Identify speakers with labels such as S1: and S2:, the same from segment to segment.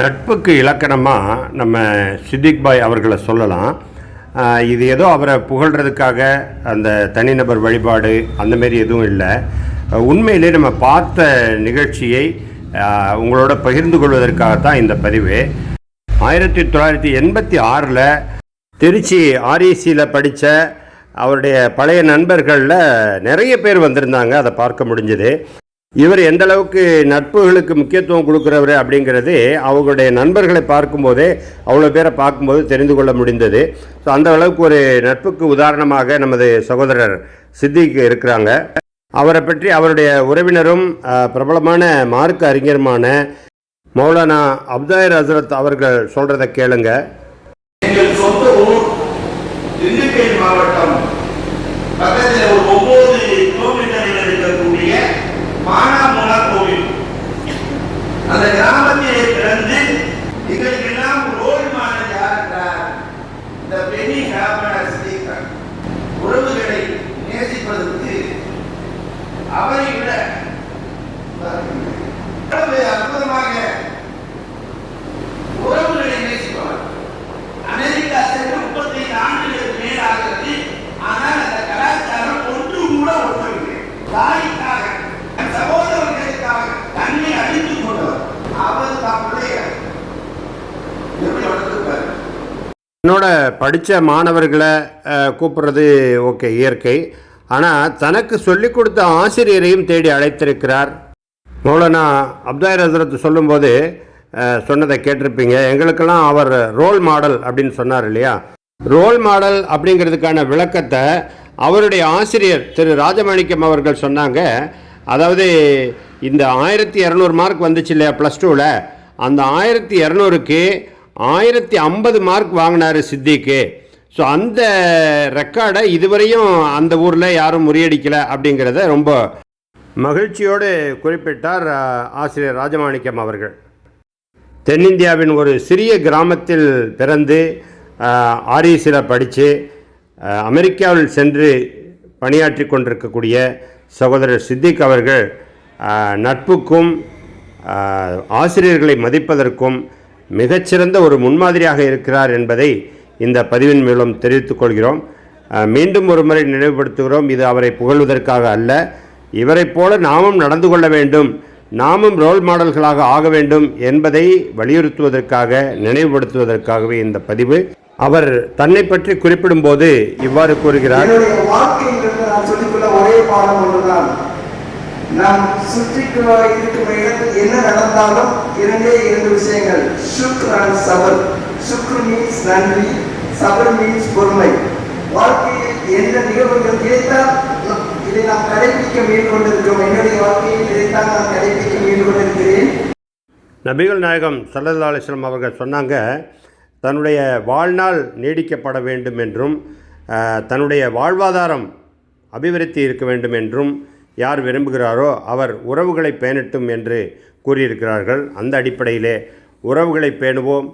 S1: நட்புக்கு இலக்கணமாக நம்ம சித்திக் பாய் அவர்களை சொல்லலாம். இது ஏதோ அவரை புகழ்கிறதுக்காக அந்த தனிநபர் வழிபாடு அந்த மாரி எதுவும் இல்லை. உண்மையிலே நம்ம பார்த்த நிகழ்ச்சியை உங்களோட பகிர்ந்து கொள்வதற்காகத்தான் இந்த பதிவு. ஆயிரத்தி தொள்ளாயிரத்தி எண்பத்தி ஆறில் திருச்சி ஆர்இசியில் படித்த அவருடைய பழைய நண்பர்களில் நிறைய பேர் வந்திருந்தாங்க. அதை பார்க்க முடிஞ்சது. இவர் எந்த அளவுக்கு நட்புகளுக்கு முக்கியத்துவம் கொடுக்குறவர் அப்படிங்கிறது அவங்களுடைய நண்பர்களை பார்க்கும்போதே அவ்வளோ பேரை பார்க்கும்போது தெரிந்து கொள்ள முடிந்தது. ஸோ அந்த அளவுக்கு ஒரு நட்புக்கு உதாரணமாக நமது சகோதரர் சித்திக்கு இருக்கிறாங்க. அவரை பற்றி அவருடைய உறவினரும் பிரபலமான மார்க்க அறிஞருமான மௌலானா அப்தாயர் ஹசரத் அவர்கள் சொல்கிறத கேளுங்க.
S2: எங்கள் சொந்த ஊர் திண்டுக்கல் மாவட்டம். மானாமூலா கோவில் அந்த கிராமத்திலே பிறந்து எங்களுக்கெல்லாம் ரோல் மாடல் யார் என்றார் இந்த பெனி ஹாபன உறவுகளை நேசிப்பதற்கு அவரை விட அற்புதமாக உறவுகளை நேசிப்பவர். அமெரிக்கா சென்று முப்பத்தைந்து ஆண்டுகளுக்கு மேலாகிறது. ஆனால் அந்த கலாச்சாரம் ஒன்று கூட ஒட்டவில்லை தாய்
S1: என்னோட படித்த மாணவர்களை கூப்பிட்றது ஓகே இயற்கை. ஆனால் தனக்கு சொல்லிக் கொடுத்த ஆசிரியரையும் தேடி அழைத்திருக்கிறார். மௌலானா அப்தாயர் ஹசரத் சொல்லும்போது சொன்னதை கேட்டிருப்பீங்க. எங்களுக்கெல்லாம் அவர் ரோல் மாடல் அப்படின்னு சொன்னார் இல்லையா? ரோல் மாடல் அப்படிங்கிறதுக்கான விளக்கத்தை அவருடைய ஆசிரியர் திரு ராஜமாணிக்கம் அவர்கள் சொன்னாங்க. அதாவது இந்த ஆயிரத்தி இரநூறு மார்க் வந்துச்சு இல்லையா ப்ளஸ் டூவில் அந்த ஆயிரத்தி இரநூறுக்கு ஆயிரத்தி ஐம்பது மார்க் வாங்கினார் சித்திக்கு. ஸோ அந்த ரெக்கார்டை இதுவரையும் அந்த ஊரில் யாரும் முறியடிக்கலை அப்படிங்கிறத ரொம்ப மகிழ்ச்சியோடு குறிப்பிட்டார் ஆசிரியர் ராஜமாணிக்கம் அவர்கள். தென்னிந்தியாவின் ஒரு சிறிய கிராமத்தில் பிறந்து ஆர்இசியில் படித்து அமெரிக்காவில் சென்று பணியாற்றி கொண்டிருக்கக்கூடிய சகோதரர் சித்திக் அவர்கள் நட்புக்கும் ஆசிரியர்களை மதிப்பதற்கும் மிகச்சிறந்த ஒரு முன்மாதிரியாக இருக்கிறார் என்பதை இந்த பதிவின் மூலம் தெரிவித்துக் கொள்கிறோம். மீண்டும் ஒரு முறை நினைவுபடுத்துகிறோம். இது அவரை புகழ்வதற்காக அல்ல. இவரைப் போல நாமும் நடந்து கொள்ள வேண்டும். நாமும் ரோல் மாடல்களாக ஆக வேண்டும் என்பதை வலியுறுத்துவதற்காக நினைவுபடுத்துவதற்காகவே இந்த பதிவு. அவர் தன்னை பற்றி குறிப்பிடும்போது இவ்வாறு கூறுகிறார்.
S3: நாம் சுற்றி இருக்கும் இடத்தில் என்ன நடந்தாலும் இரண்டே இரண்டு விஷயங்கள். சுக்ர் அண்ட் சபர். சுக்ரு மீன்ஸ் நன்றி சபர் மீன்ஸ் பொறுமை. வாழ்க்கையில் எந்த நிகழ்வுகள் கிடைத்தால் இதை நாம் கடைபிடிக்க முயன்று கொண்டிருக்கிறோம் என்னுடைய வாழ்க்கையில் இதைத்தான் நான் கடைபிடிக்க முயன்று கொண்டிருக்கிறேன்
S1: நபிகள் நாயகம் சல்லல்லா அலிஸ்லாம் அவர்கள் சொன்னாங்க தன்னுடைய வாழ்நாள் நீடிக்கப்பட வேண்டும் என்றும் தன்னுடைய வாழ்வாதாரம் அபிவிருத்தி இருக்க வேண்டும் என்றும் யார் விரும்புகிறாரோ அவர் உறவுகளை பேணட்டும் என்று கூறியிருக்கிறார்கள். அந்த அடிப்படையிலே உறவுகளை பேணுவோம்.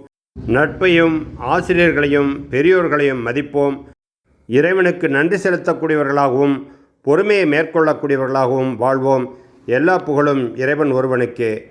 S1: நட்பையும் ஆசிரியர்களையும் பெரியோர்களையும் மதிப்போம். இறைவனுக்கு நன்றி செலுத்தக்கூடியவர்களாகவும் பொறுமையை மேற்கொள்ளக்கூடியவர்களாகவும் வாழ்வோம். எல்லா புகழும் இறைவன் ஒருவனுக்கே.